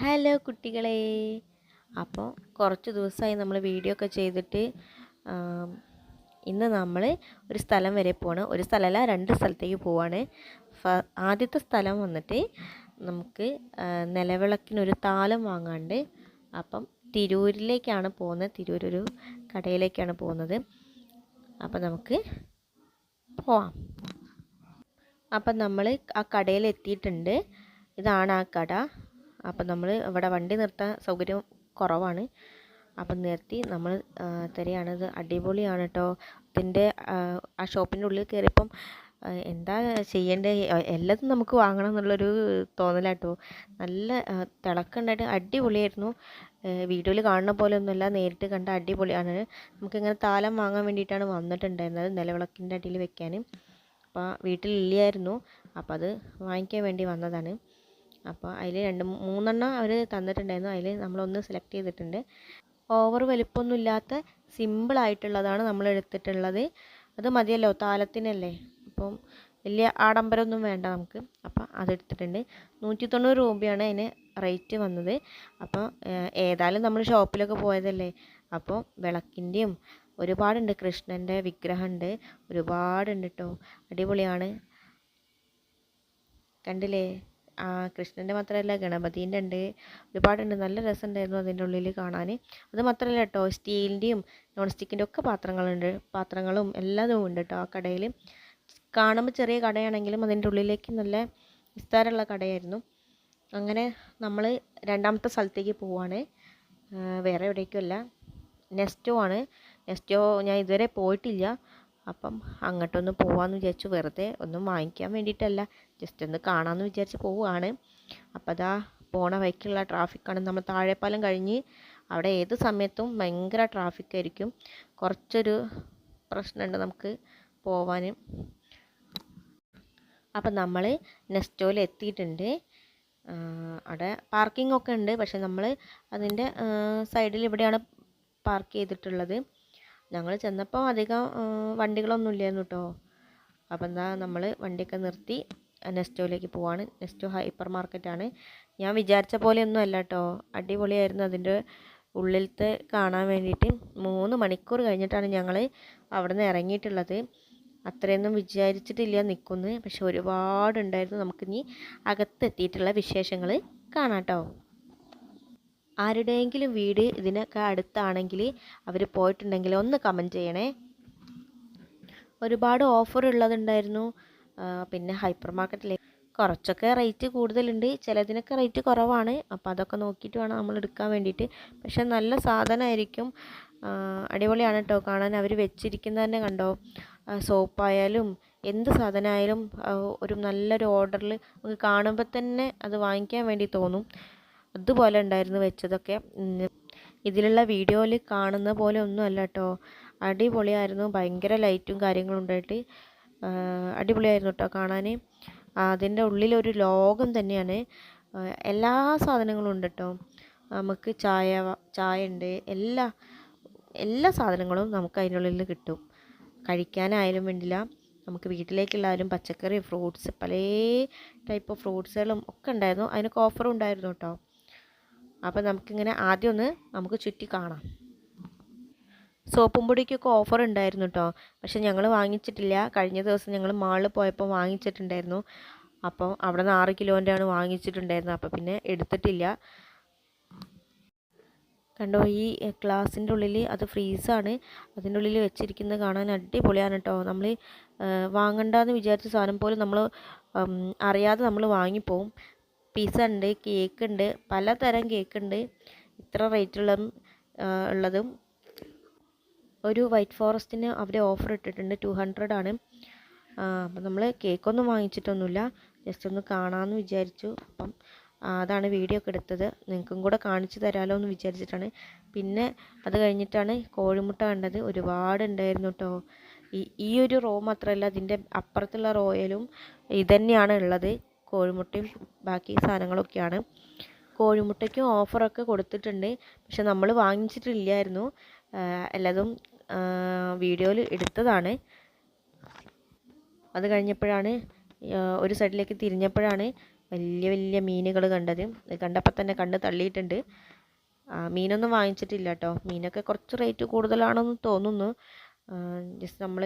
Hello കുട്ടികളെ. അപ്പോൾ കുറച്ച് ദിവസമായി നമ്മൾ വീഡിയോ ഒക്കെ ചെയ്തിട്ട് ഇന്ന് നമ്മൾ ഒരു സ്ഥലം വരെ പോവാണ് ഒരു സ്ഥലമല്ല രണ്ട് സ്ഥലത്തേക്ക് പോവാണ്. ആദ്യത്തെ സ്ഥലം വന്നിട്ട് നമുക്ക് നിലവിളക്കിനൊരു താലം വാങ്ങാണ്ട് അപ്പം തിരൂരിലേക്കാണ് പോകുന്നത്. ഒരു കടയിലേക്കാണ് പോകുന്നത്. അപ്പം നമുക്ക് പോവാം. അപ്പം നമ്മൾ ആ കടയിൽ എത്തിയിട്ടുണ്ട് ഇതാണ് ആ കട. അപ്പം നമ്മൾ ഇവിടെ വണ്ടി നിർത്താൻ സൗകര്യം കുറവാണ്. അപ്പം നിർത്തി നമ്മൾ തരികയാണ് ഇത് അടിപൊളിയാണ് കേട്ടോ ഇതിന്റെ ആ ഷോപ്പിന്റെ ഉള്ളിൽ കയറിയപ്പം എന്താ ചെയ്യേണ്ടത് എല്ലാതും നമുക്ക് വാങ്ങണം എന്നുള്ളൊരു തോന്നലാട്ടോ. നല്ല തിളക്കുണ്ടായിട്ട് അടിപൊളിയായിരുന്നു. വീഡിയോയിൽ കാണുന്ന പോലെ ഒന്നുമല്ല നേരിട്ട് കണ്ട അടിപൊളിയാണ്. നമുക്കിങ്ങനെ താലം വാങ്ങാൻ വേണ്ടിയിട്ടാണ് വന്നിട്ടുണ്ടായിരുന്നത് നിലവിളക്കിന്റെ അടിയിൽ വെക്കാൻ. അപ്പോൾ വീട്ടിലില്ലായിരുന്നു. അപ്പോൾ അത് വാങ്ങിക്കാൻ വേണ്ടി വന്നതാണ്. അപ്പോൾ അതിൽ രണ്ട് മൂന്നെണ്ണം അവർ തന്നിട്ടുണ്ടായിരുന്നു. അതിൽ നമ്മളൊന്ന് സെലക്ട് ചെയ്തിട്ടുണ്ട്. ഓവർ വലിപ്പമൊന്നുമില്ലാത്ത സിമ്പിളായിട്ടുള്ളതാണ് നമ്മൾ എടുത്തിട്ടുള്ളത്. അത് മതിയല്ലോ താലത്തിനല്ലേ? അപ്പം വലിയ ആഡംബരമൊന്നും വേണ്ട നമുക്ക്. അപ്പോൾ അതെടുത്തിട്ടുണ്ട് നൂറ്റി തൊണ്ണൂറ് രൂപയാണ് അതിന് റേറ്റ് വന്നത്. അപ്പോൾ ഏതായാലും നമ്മൾ ഷോപ്പിലൊക്കെ പോയതല്ലേ? അപ്പോൾ വിളക്കിന്റെയും ഒരുപാടുണ്ട്. കൃഷ്ണന്റെ വിഗ്രഹമുണ്ട്. ഒരുപാടുണ്ട് കേട്ടോ അടിപൊളിയാണ്. കണ്ടില്ലേ? കൃഷ്ണന്റെ മാത്രമല്ല ഗണപതീന്റെ ഉണ്ട്. ഒരുപാടുണ്ട്. നല്ല രസമുണ്ടായിരുന്നു അതിന്റെ ഉള്ളിൽ കാണാൻ അത് മാത്രമല്ല കേട്ടോ സ്റ്റീലിന്റെയും നോൺ സ്റ്റിക്കിന്റെ ഒക്കെ പാത്രങ്ങളുണ്ട്. പാത്രങ്ങളും എല്ലാതും ഉണ്ട് കേട്ടോ ആ കടയിൽ കാണുമ്പോൾ ചെറിയ കടയാണെങ്കിലും അതിന്റെ ഉള്ളിലേക്ക് നല്ല വിസ്താരമുള്ള കടയായിരുന്നു. അങ്ങനെ നമ്മൾ രണ്ടാമത്തെ സ്ഥലത്തേക്ക് പോവാണ്. വേറെ എവിടേക്കും അല്ല. നെസ്റ്റോ ആണ്. നെസ്റ്റോ ഞാൻ ഇതുവരെ പോയിട്ടില്ല. അപ്പം അങ്ങോട്ടൊന്ന് പോവാമെന്ന് വിചാരിച്ചു. വെറുതെ ഒന്നും വാങ്ങിക്കാൻ വേണ്ടിയിട്ടല്ല. ജസ്റ്റ് ഒന്ന് കാണാമെന്ന് വിചാരിച്ച് പോവുകയാണ് അപ്പോൾ അതാ പോണ വഴിക്കുള്ള ട്രാഫിക്കാണ് നമ്മൾ താഴെപ്പാലം കഴിഞ്ഞ് അവിടെ ഏത് സമയത്തും ഭയങ്കര ട്രാഫിക് ആയിരിക്കും. കുറച്ചൊരു പ്രശ്നമുണ്ട് നമുക്ക് പോവാൻ അപ്പം നമ്മൾ നെസ്റ്റോയിൽ എത്തിയിട്ടുണ്ട്. അവിടെ പാർക്കിംഗ് ഒക്കെ ഉണ്ട്. പക്ഷെ നമ്മൾ അതിന്റെ സൈഡിൽ ഇവിടെയാണ് പാർക്ക് ചെയ്തിട്ടുള്ളത്. ഞങ്ങൾ ചെന്നപ്പോൾ അധികം വണ്ടികളൊന്നും ഇല്ലായിരുന്നു കേട്ടോ അപ്പം എന്താ നമ്മൾ വണ്ടിയൊക്കെ നിർത്തി നെസ്റ്റോയിലേക്ക് പോവാണ്. നെസ്റ്റോ ഹൈപ്പർ മാർക്കറ്റാണ്. ഞാൻ വിചാരിച്ച പോലെയൊന്നും അല്ല കേട്ടോ അടിപൊളിയായിരുന്നു അതിന്റെ ഉള്ളിലത്തെ കാണാൻ വേണ്ടിയിട്ട്. മൂന്ന് മണിക്കൂർ കഴിഞ്ഞിട്ടാണ് ഞങ്ങൾ അവിടെ നിന്ന് ഇറങ്ങിയിട്ടുള്ളത്. അത്രയൊന്നും വിചാരിച്ചിട്ടില്ല നിൽക്കുന്നു പക്ഷെ ഒരുപാടുണ്ടായിരുന്നു. നമുക്കിനി അകത്തെത്തിയിട്ടുള്ള വിശേഷങ്ങൾ കാണാം കേട്ടോ ആരുടെയെങ്കിലും വീട് ഇതിനൊക്കെ അടുത്താണെങ്കിൽ അവർ പോയിട്ടുണ്ടെങ്കിൽ ഒന്ന് കമന്റ് ചെയ്യണേ. ഒരുപാട് ഓഫർ ഉള്ളതുണ്ടായിരുന്നു. പിന്നെ ഹൈപ്പർ മാർക്കറ്റിൽ കുറച്ചൊക്കെ റേറ്റ് കൂടുതലുണ്ട്. ചിലതിനൊക്കെ റേറ്റ് കുറവാണ്. അപ്പോൾ അതൊക്കെ നോക്കിയിട്ട് വേണം നമ്മൾ എടുക്കാൻ വേണ്ടിയിട്ട്. പക്ഷെ നല്ല സാധനമായിരിക്കും. അടിപൊളിയാണ് കേട്ടോ കാണാൻ അവർ വെച്ചിരിക്കുന്നത് തന്നെ കണ്ടോ? സോപ്പായാലും എന്ത് സാധനമായാലും ഒരു നല്ലൊരു ഓർഡറിൽ നമുക്ക് കാണുമ്പോൾ തന്നെ അത് വാങ്ങിക്കാൻ വേണ്ടി തോന്നും. അതുപോലെ ഉണ്ടായിരുന്നു വെച്ചതൊക്കെ. ഇതിലുള്ള വീഡിയോയിൽ കാണുന്ന പോലെ ഒന്നും അല്ല കേട്ടോ അടിപൊളിയായിരുന്നു. ഭയങ്കര ലൈറ്റും കാര്യങ്ങളും ഉണ്ടായിട്ട്. അടിപൊളിയായിരുന്നു കേട്ടോ കാണാൻ അതിന്റെ ഉള്ളിലൊരു ലോകം തന്നെയാണ്. എല്ലാ സാധനങ്ങളും ഉണ്ട് കേട്ടോ നമുക്ക് ചായ ചായ ഉണ്ട്. എല്ലാ എല്ലാ സാധനങ്ങളും നമുക്ക് അതിനുള്ളിൽ നിന്ന് കിട്ടും. കഴിക്കാനായാലും വേണ്ടില്ല. നമുക്ക് വീട്ടിലേക്കുള്ളാലും പച്ചക്കറി ഫ്രൂട്ട്സ് പല ടൈപ്പ് ഓഫ് ഫ്രൂട്ട്സുകളും ഒക്കെ ഉണ്ടായിരുന്നു. അതിനൊക്കെ ഓഫറും ഉണ്ടായിരുന്നു കേട്ടോ അപ്പോൾ നമുക്കിങ്ങനെ ആദ്യം ഒന്ന് നമുക്ക് ചുറ്റി കാണാം. സോപ്പും പൊടിക്കൊക്കെ ഓഫർ ഉണ്ടായിരുന്നു കേട്ടോ പക്ഷെ ഞങ്ങൾ വാങ്ങിച്ചിട്ടില്ല. കഴിഞ്ഞ ദിവസം ഞങ്ങൾ മാളിൽ പോയപ്പോൾ വാങ്ങിച്ചിട്ടുണ്ടായിരുന്നു. അപ്പോൾ അവിടെ നിന്ന് ആറ് കിലോന്റെ ആണ് വാങ്ങിച്ചിട്ടുണ്ടായിരുന്നത്. അപ്പോൾ പിന്നെ എടുത്തിട്ടില്ല. കണ്ടോ ഈ ഗ്ലാസിന്റെ ഉള്ളിൽ അത് ഫ്രീസാണ്. അതിന്റെ ഉള്ളിൽ വെച്ചിരിക്കുന്നത് കാണാൻ അടിപൊളിയാണ് കേട്ടോ നമ്മൾ വാങ്ങണ്ടെന്ന് വിചാരിച്ച സാധനം പോലും നമ്മൾ അറിയാതെ നമ്മൾ വാങ്ങിപ്പോവും. പിസ്സ ഉണ്ട് കേക്ക് ഉണ്ട് പലതരം കേക്ക് ഉണ്ട്. ഇത്ര റേറ്റുള്ള ഉള്ളതും ഒരു വൈറ്റ് ഫോറസ്റ്റിന് അവർ ഓഫർ ഇട്ടിട്ടുണ്ട് ടു ഹൺഡ്രഡ് ആണ്. അപ്പം നമ്മൾ കേക്കൊന്നും വാങ്ങിച്ചിട്ടൊന്നുമില്ല. ജസ്റ്റ് ഒന്ന് കാണാമെന്ന് വിചാരിച്ചു. അപ്പം അതാണ് വീഡിയോ ഒക്കെ എടുത്തത്. നിങ്ങൾക്കും കൂടെ കാണിച്ചു തരാമല്ലോ എന്ന് വിചാരിച്ചിട്ടാണ്. പിന്നെ അത് കഴിഞ്ഞിട്ടാണ് കോഴിമുട്ട കണ്ടത്. ഒരുപാട് ഉണ്ടായിരുന്നു കേട്ടോ ഈ ഈ ഒരു റോ മാത്രമല്ല അതിന്റെ അപ്പുറത്തുള്ള റോയിലും ഇതന്നെയാണ് ഉള്ളത്. കോഴിമുട്ടയും ബാക്കി സാധനങ്ങളൊക്കെയാണ്. കോഴിമുട്ടയ്ക്കും ഓഫറൊക്കെ കൊടുത്തിട്ടുണ്ട്. പക്ഷെ നമ്മൾ വാങ്ങിച്ചിട്ടില്ലായിരുന്നു. എല്ലാതും വീഡിയോയിൽ എടുത്തതാണ്. അത് കഴിഞ്ഞപ്പോഴാണ് ഒരു സൈഡിലേക്ക് തിരിഞ്ഞപ്പോഴാണ് വലിയ വലിയ മീനുകൾ കണ്ടത്. കണ്ടപ്പോൾ തന്നെ കണ്ട് തള്ളിയിട്ടുണ്ട്. മീനൊന്നും വാങ്ങിച്ചിട്ടില്ല കേട്ടോ. മീനൊക്കെ കുറച്ച് റേറ്റ് കൂടുതലാണെന്ന് തോന്നുന്നു. ജസ്റ്റ് നമ്മൾ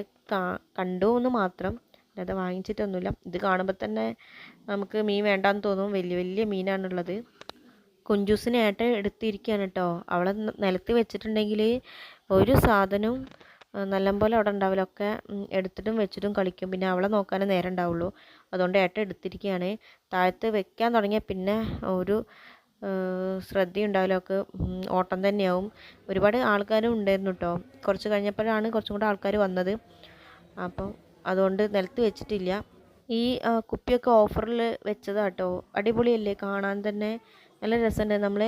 കണ്ടു എന്ന് മാത്രം. അല്ലാതെ വാങ്ങിച്ചിട്ടൊന്നുമില്ല. ഇത് കാണുമ്പോൾ തന്നെ നമുക്ക് മീൻ വേണ്ടാന്ന് തോന്നും. വലിയ വലിയ മീനാണുള്ളത്. കുഞ്ചൂസിനെ ഏട്ട എടുത്തിരിക്കുകയാണ് കേട്ടോ. അവളെ നിലത്ത് വെച്ചിട്ടുണ്ടെങ്കിൽ ഒരു സാധനവും നല്ലപോലെ അവിടെ ഉണ്ടാവില്ല. ഒക്കെ എടുത്തിട്ടും വെച്ചിട്ടും കളിക്കും. പിന്നെ അവളെ നോക്കാനേ നേരം ഉണ്ടാവുള്ളൂ. അതുകൊണ്ട് ഏട്ട എടുത്തിരിക്കുകയാണ്. താഴത്ത് വെക്കാൻ തുടങ്ങിയാൽ പിന്നെ ഒരു ശ്രദ്ധയുണ്ടാവില്ല ഒക്കെ ഓട്ടം തന്നെയാവും. ഒരുപാട് ആൾക്കാരും ഉണ്ടായിരുന്നു കേട്ടോ. കുറച്ച് കഴിഞ്ഞപ്പോഴാണ് കുറച്ചും കൂടെ ആൾക്കാർ വന്നത്. അപ്പം അതുകൊണ്ട് നിലത്ത് വെച്ചിട്ടില്ല. ഈ കുപ്പിയൊക്കെ ഓഫറിൽ വെച്ചതാണ് കേട്ടോ അടിപൊളിയല്ലേ? കാണാൻ തന്നെ നല്ല രസമുണ്ട്. നമ്മൾ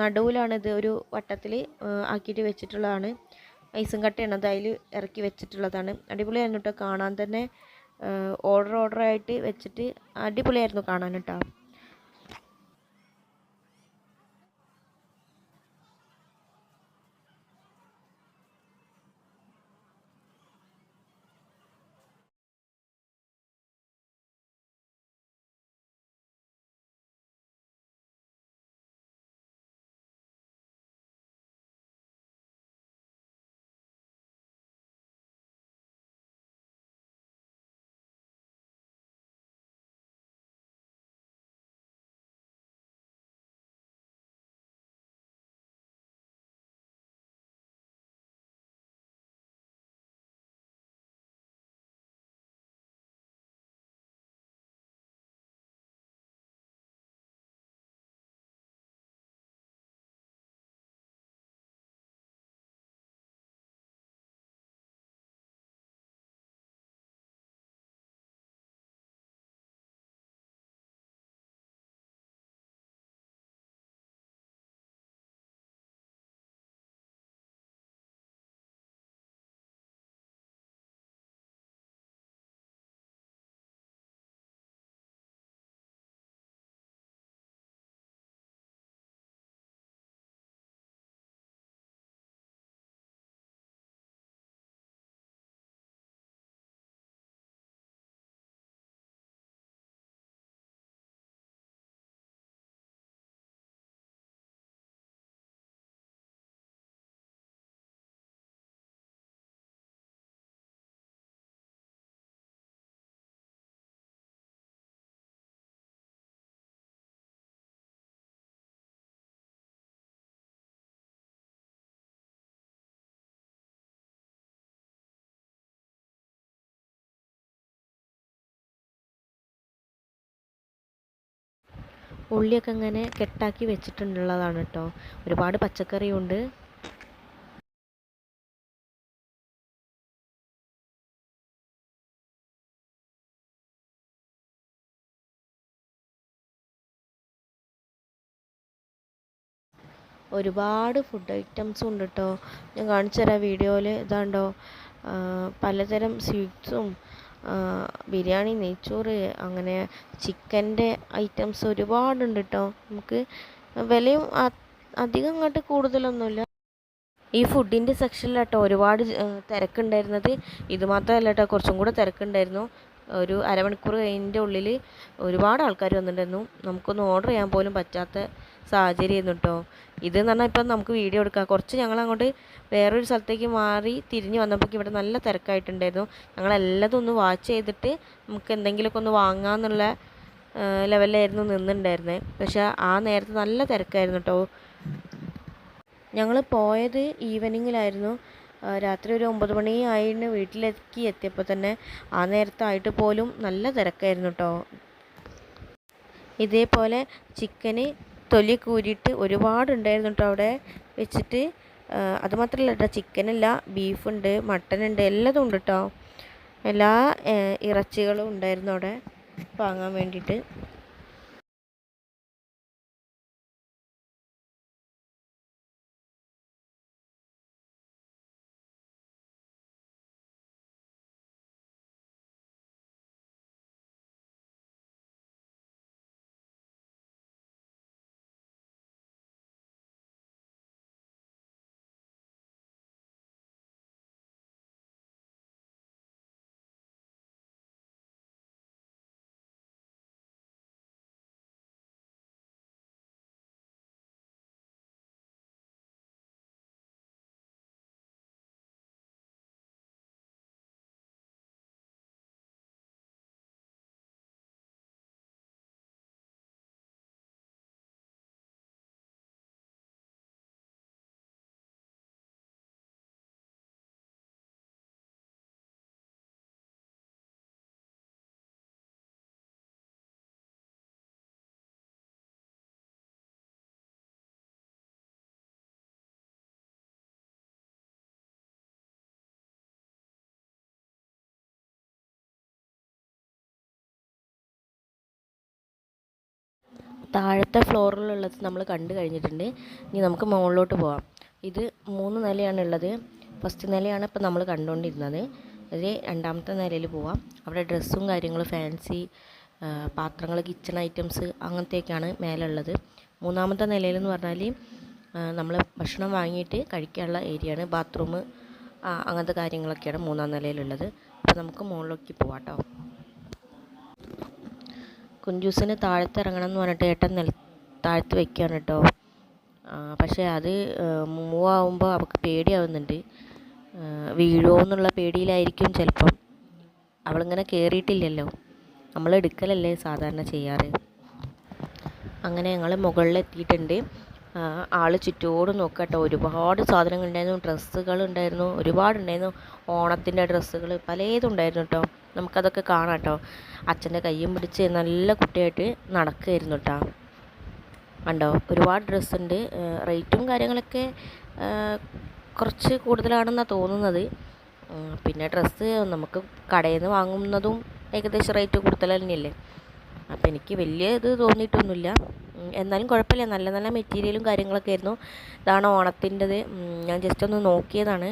നടുവിലാണിത് ഒരു വട്ടത്തിൽ ആക്കിയിട്ട് വെച്ചിട്ടുള്ളതാണ്. ഐസും കട്ടയാണ്. അത് അതിൽ ഇറക്കി വെച്ചിട്ടുള്ളതാണ്. അടിപൊളിയായിരുന്നു കേട്ടോ കാണാൻ തന്നെ. ഓർഡർ ഓർഡർ ആയിട്ട് വെച്ചിട്ട് അടിപൊളിയായിരുന്നു കാണാൻ കേട്ടോ ഉള്ളിയൊക്കെ ഇങ്ങനെ കെട്ടാക്കി വെച്ചിട്ടുള്ളതാണ് കേട്ടോ. ഒരുപാട് പച്ചക്കറിയുണ്ട്. ഒരുപാട് ഫുഡ് ഐറ്റംസും ഉണ്ട് കേട്ടോ. ഞാൻ കാണിച്ചു തരാം വീഡിയോയിൽ ഇതാണ്ടോ പലതരം സ്വീറ്റ്സും ബിരിയാണി നെയ്ച്ചോറ് അങ്ങനെ ചിക്കന്റെ ഐറ്റംസ് ഒരുപാടുണ്ട് കേട്ടോ നമുക്ക് വിലയും അധികം അങ്ങോട്ട് കൂടുതലൊന്നുമില്ല. ഈ ഫുഡിന്റെ സെക്ഷനിലാട്ടോ ഒരുപാട് തിരക്കുണ്ടായിരുന്നത്. ഇത് മാത്രമല്ല കേട്ടോ കുറച്ചും കൂടെ തിരക്കുണ്ടായിരുന്നു. ഒരു അരമണിക്കൂർ കഴിഞ്ഞതിന്റെ ഉള്ളിൽ ഒരുപാട് ആൾക്കാർ വന്നിട്ടുണ്ടായിരുന്നു. നമുക്കൊന്ന് ഓർഡർ ചെയ്യാൻ പോലും പറ്റാത്ത സാഹചര്യമായിരുന്നു കേട്ടോ എന്ന് പറഞ്ഞാൽ ഇപ്പം നമുക്ക് വീഡിയോ എടുക്കാം. കുറച്ച് ഞങ്ങൾ അങ്ങോട്ട് വേറൊരു സ്ഥലത്തേക്ക് മാറി തിരിഞ്ഞ് വന്നപ്പോൾ ഇവിടെ നല്ല തിരക്കായിട്ടുണ്ടായിരുന്നു. ഞങ്ങളെല്ലതും ഒന്ന് വാച്ച് ചെയ്തിട്ട് നമുക്ക് എന്തെങ്കിലുമൊക്കെ ഒന്ന് വാങ്ങാമെന്നുള്ള ലെവലിലായിരുന്നു നിന്നിട്ടുണ്ടായിരുന്നത് പക്ഷേ ആ നേരത്തെ നല്ല തിരക്കായിരുന്നു കേട്ടോ ഞങ്ങൾ പോയത് ഈവനിങ്ങിലായിരുന്നു രാത്രി ഒരു ഒമ്പത് മണി ആയിരുന്നു വീട്ടിലേക്ക് എത്തിയപ്പോൾ തന്നെ ആ നേരത്തായിട്ട് പോലും നല്ല തിരക്കായിരുന്നു കേട്ടോ ഇതേപോലെ ചിക്കന് തൊലി കൂരിയിട്ട് ഒരുപാടുണ്ടായിരുന്നു കേട്ടോ അവിടെ വെച്ചിട്ട്. അതുമാത്രമല്ല കേട്ടോ ചിക്കനല്ല ബീഫുണ്ട് മട്ടനുണ്ട് എല്ലാതും ഉണ്ട് കേട്ടോ എല്ലാ ഇറച്ചികളും ഉണ്ടായിരുന്നു അവിടെ വാങ്ങാൻ വേണ്ടിയിട്ട്. താഴത്തെ ഫ്ലോറിലുള്ളത് നമ്മൾ കണ്ടു കഴിഞ്ഞിട്ടുണ്ട്. ഇനി നമുക്ക് മുകളിലോട്ട് പോവാം. ഇത് മൂന്ന് നിലയാണുള്ളത്. ഫസ്റ്റ് നിലയാണ് ഇപ്പോൾ നമ്മൾ കണ്ടുകൊണ്ടിരുന്നത്. ഇത് രണ്ടാമത്തെ നിലയിൽ പോവാം. അവിടെ ഡ്രസ്സും കാര്യങ്ങളും ഫാൻസി പാത്രങ്ങൾ കിച്ചൺ ഐറ്റംസ് അങ്ങനത്തെയൊക്കെയാണ് മേലെ ഉള്ളത് മൂന്നാമത്തെ നിലയിൽ എന്ന് പറഞ്ഞാൽ നമ്മൾ ഭക്ഷണം വാങ്ങിയിട്ട് കഴിക്കാനുള്ള ഏരിയയാണ്. ബാത്റൂം അങ്ങനത്തെ കാര്യങ്ങളൊക്കെയാണ് മൂന്നാം നിലയിലുള്ളത്. അപ്പോൾ നമുക്ക് മുകളിലേക്ക് പോവാം കേട്ടോ. കുഞ്ചൂസിന് താഴത്ത് ഇറങ്ങണം എന്ന് പറഞ്ഞിട്ട് ഏട്ടൻ നില താഴ്ത്ത് വെക്കുകയാണ് കേട്ടോ. പക്ഷേ അത് മൂവ് ആവുമ്പോൾ അവൾക്ക് പേടിയാവുന്നുണ്ട്. വീഴുമോ എന്നുള്ള പേടിയിലായിരിക്കും ചിലപ്പം. അവളിങ്ങനെ കയറിയിട്ടില്ലല്ലോ നമ്മൾ എടുക്കലല്ലേ സാധാരണ ചെയ്യാറ്. അങ്ങനെ ഞങ്ങൾ മുകളിലെത്തിയിട്ടുണ്ട്. ആൾ ചുറ്റോട് കേട്ടോ. ഒരുപാട് സാധനങ്ങൾ ഉണ്ടായിരുന്നു ഡ്രസ്സുകൾ ഉണ്ടായിരുന്നു ഒരുപാടുണ്ടായിരുന്നു. ഓണത്തിന്റെ ഡ്രസ്സുകൾ പലതും ഉണ്ടായിരുന്നു കേട്ടോ. നമുക്കതൊക്കെ കാണാം കേട്ടോ. അച്ഛന്റെ കയ്യും പിടിച്ച് നല്ല കുട്ടിയായിട്ട് നടക്കുകയായിരുന്നു കേട്ടോ കണ്ടോ? ഒരുപാട് ഡ്രസ്സുണ്ട്. റേറ്റും കാര്യങ്ങളൊക്കെ കുറച്ച് കൂടുതലാണെന്നാണ് തോന്നുന്നത്. പിന്നെ ഡ്രസ്സ് നമുക്ക് കടയിൽ നിന്ന് വാങ്ങുന്നതും ഏകദേശം റേറ്റ് കൂടുതൽ തന്നെയല്ലേ. അപ്പോൾ എനിക്ക് വലിയ ഇത് തോന്നിയിട്ടൊന്നുമില്ല. എന്നാലും കുഴപ്പമില്ല. നല്ല നല്ല മെറ്റീരിയലും കാര്യങ്ങളൊക്കെ ആയിരുന്നു. ഇതാണ് ഓണത്തിന്റെത്. ഞാൻ ജസ്റ്റ് ഒന്ന് നോക്കിയതാണ്.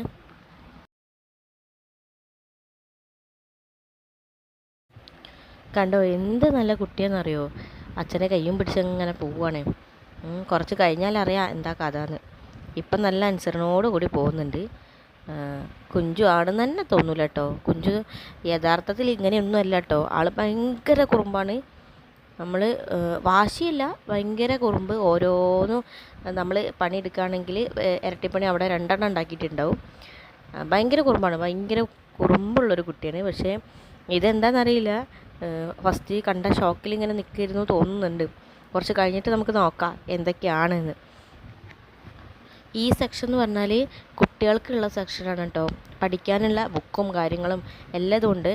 കണ്ടോ എന്ത് നല്ല കുട്ടിയെന്നറിയോ അച്ഛനെ കയ്യും പിടിച്ചങ്ങനെ പോവുകയാണ് കുറച്ച് കഴിഞ്ഞാൽ അറിയാം എന്താ കഥ എന്ന് ഇപ്പം നല്ല അനുസരണോട് കൂടി പോകുന്നുണ്ട്. കുഞ്ചു ആണെന്ന് തന്നെ തോന്നൂല കേട്ടോ. കുഞ്ചു യഥാർത്ഥത്തിൽ ഇങ്ങനെയൊന്നും അല്ല കേട്ടോ. ആൾ ഭയങ്കര കുറുമ്പാണ്. നമ്മൾ വാശിയില്ല. ഭയങ്കര കുറുമ്പ്. ഓരോന്നും നമ്മൾ പണിയെടുക്കുകയാണെങ്കിൽ ഇരട്ടിപ്പണി അവിടെ രണ്ടെണ്ണം ഉണ്ടാക്കിയിട്ടുണ്ടാവും. ഭയങ്കര കുറുമ്പാണ്. ഭയങ്കര കുറുമ്പുള്ളൊരു കുട്ടിയാണ്. പക്ഷേ ഇതെന്താണെന്നറിയില്ല. ഫസ്റ്റ് കണ്ട ഷോക്കിൽ ഇങ്ങനെ നിൽക്കിയിരുന്നു തോന്നുന്നുണ്ട്. കുറച്ച് കഴിഞ്ഞിട്ട് നമുക്ക് നോക്കാം എന്തൊക്കെയാണെന്ന്. ഈ സെക്ഷൻ എന്ന് പറഞ്ഞാൽ കുട്ടികൾക്കുള്ള സെക്ഷനാണ് കേട്ടോ. പഠിക്കാനുള്ള ബുക്കും കാര്യങ്ങളും എല്ലതും ഉണ്ട്.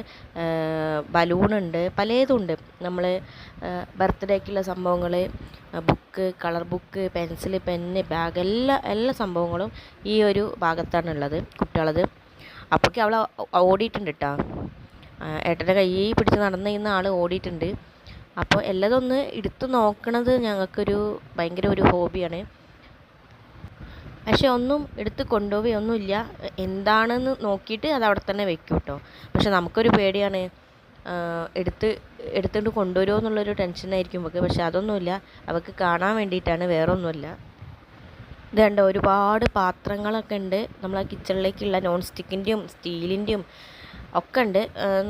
ബലൂണുണ്ട് പലതുണ്ട് നമ്മൾ ബർത്ത്ഡേക്കുള്ള സംഭവങ്ങൾ book colour book pencil pen bag എല്ലാ എല്ലാ സംഭവങ്ങളും ഈ ഒരു ഭാഗത്താണുള്ളത് കുട്ടികളത്. അപ്പോഴേക്കും അവൾ ഓടിയിട്ടുണ്ട് കേട്ടോ. ഏട്ടന്റെ കൈ പിടിച്ച് നടന്ന് ചെയ്യുന്ന ആൾ ഓടിയിട്ടുണ്ട്. അപ്പോൾ എല്ലതൊന്ന് എടുത്തു നോക്കണത് ഞങ്ങൾക്കൊരു ഭയങ്കര ഒരു ഹോബിയാണ്. പക്ഷെ ഒന്നും എടുത്ത് കൊണ്ടുപോവുകയൊന്നുമില്ല എന്താണെന്ന് നോക്കിയിട്ട് അത് അവിടെ തന്നെ വെക്കും കേട്ടോ. പക്ഷെ നമുക്കൊരു പേടിയാണ്. എടുത്ത് എടുത്തുകൊണ്ട് കൊണ്ടുവരുമോ എന്നുള്ളൊരു ടെൻഷനായിരിക്കും നമുക്ക് പക്ഷെ അതൊന്നുമില്ല. അവൾക്ക് കാണാൻ വേണ്ടിയിട്ടാണ് വേറെ ഒന്നുമില്ല ഇത് കണ്ടോ ഒരുപാട് പാത്രങ്ങളൊക്കെ ഉണ്ട്. നമ്മളാ കിച്ചണിലേക്കുള്ള നോൺ സ്റ്റിക്കിന്റെയും സ്റ്റീലിന്റെയും ഒക്കെ ഉണ്ട്